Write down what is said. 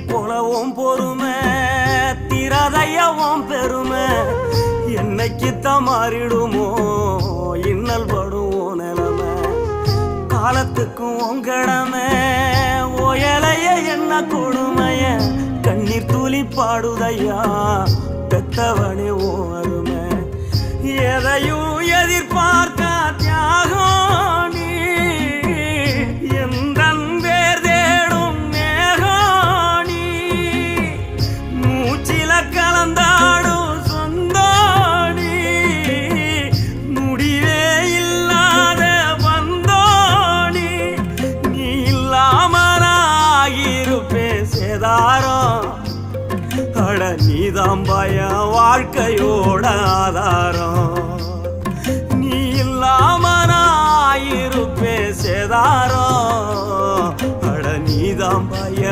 போலவும் பொறுமை திரதையவும் பெருமை. என்னைக்குத்தான் மாறிடுமோ இன்னல் படுவோம் நிலமை. காலத்துக்கும் உங்கடமை ஓயலைய என்ன கொடுமைய. கண்ணீர் துளி பாடுதையா சேதாரம் அட நீதான் பய வாழ்க்கையோட ஆதாரம். நீ இல்லாம நாயிருப்பே சேதாரம். அட நீதான் பய